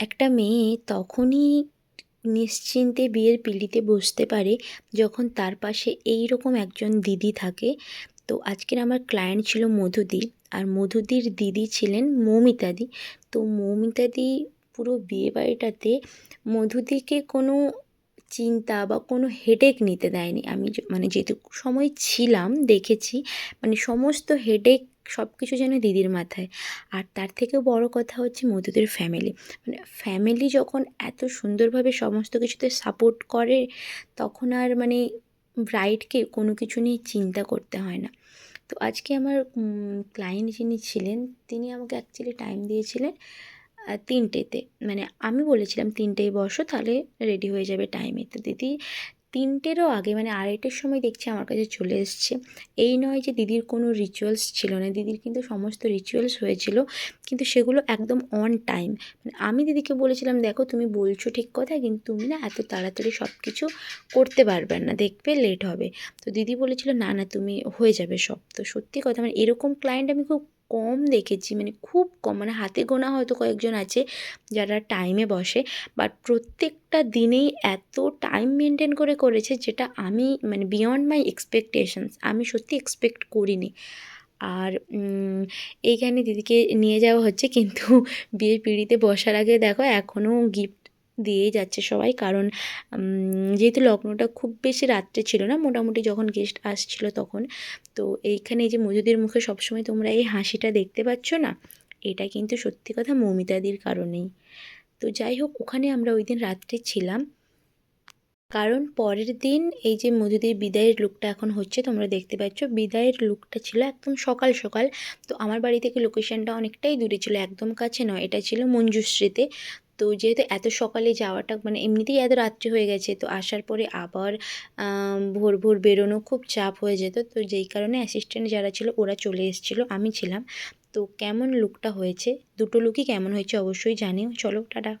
একটা মেয়ে তখনই নিশ্চিন্তে বিয়ের পিঁড়িতে বসতে পারে যখন তার পাশে এই রকম একজন দিদি থাকে। তো আজকের আমার ক্লায়েন্ট ছিল মধুদি আর মধুদির দিদি ছিলেন মৌমিতাদি। তো মৌমিতাদি পুরো বিয়ে বাড়িটাতে মধুদিকে কোনো চিন্তা বা কোনো হেডেক নিতে দেয়নি। আমি মানে যেটুকু সময় ছিলাম, দেখেছি মানে সমস্ত হেডেক সব কিছু যেন দিদির মাথায়। আর তার থেকেও বড় কথা হচ্ছে মধুদের ফ্যামিলি মানে ফ্যামিলি যখন এত সুন্দরভাবে সমস্ত কিছুতে সাপোর্ট করে, তখন আর মানে ব্রাইডকে কোনো কিছু নিয়ে চিন্তা করতে হয় না। তো আজকে আমার ক্লায়েন্ট যিনি ছিলেন, তিনি আমাকে অ্যাকচুয়ালি টাইম দিয়েছিলেন তিনটেতে। মানে আমি বলেছিলাম তিনটেয় বসো, তাহলে রেডি হয়ে যাবে টাইমে তো দিদি তিনটেরও আগে মানে আড়াইটের সময় দেখছি আমার কাছে চলে এসছে। এই নয় যে দিদির কোনো রিচুয়ালস ছিল না, দিদির কিন্তু সমস্ত রিচুয়ালস হয়েছিল, কিন্তু সেগুলো একদম অন টাইম মানে আমি দিদিকে বলেছিলাম, দেখো, তুমি বলছো ঠিক কথা, কিন্তু তুমি না এত তাড়াতাড়ি সব কিছু করতে পারবে না, দেখবে লেট হবে। তো দিদি বলেছিল, না না, তুমি হয়ে যাবে সব। তো সত্যি কথা মানে এরকম ক্লায়েন্ট আমি খুব কম দেখেছি মানে খুব কম মানে হাতে গোনা হয়তো কয়েকজন আছে যারা টাইমে বসে বাট প্রত্যেকটা দিনেই এত টাইম মেনটেন করে করেছে যেটা আমি মানে বিয়ন্ড মাই এক্সপেকটেশনস আমি সত্যি এক্সপেক্ট করিনি। আর এইখানে দিদিকে নিয়ে যাওয়া হচ্ছে, কিন্তু বিয়ের পিঁড়িতে বসার আগে দেখো এখনও গিফট দিয়েই যাচ্ছে সবাই। কারণ যেহেতু লগ্নটা খুব বেশি রাত্রে ছিল না, মোটামুটি যখন গেস্ট আসছিল তখন, তো এইখানে এই যে মজুদের মুখে সবসময় তোমরা এই হাসিটা দেখতে পাচ্ছ না, এটা কিন্তু সত্যি কথা মৌমিতাদির কারণেই। তো যাই হোক, ওখানে আমরা ওই দিন রাত্রে ছিলাম। কারণ পরের দিন এই যে মধুদের বিদায়ের লুকটা এখন হচ্ছে, তোমরা দেখতে পাচ্ছ, বিদায়ের লুকটা ছিল একদম সকাল সকাল। তো আমার বাড়ি থেকে লোকেশনটা অনেকটাই দূরে ছিল, একদম কাছে নয়, এটা ছিল মঞ্জুশ্রীতে। তো যেহেতু এত সকালে যাওয়াটা মানে এমনিতেই এত রাত্রি হয়ে গেছে, তো আসার পরে আবার ভোর ভোর বেরোনো খুব চাপ হয়ে যেত। তো যেই কারণে অ্যাসিস্ট্যান্ট যারা ছিল ওরা চলে এসেছিল, আমি ছিলাম। তো কেমন লুকটা হয়েছে? দুটো লুকই কেমন হয়েছে অবশ্যই জানিও। চলো, টাটা।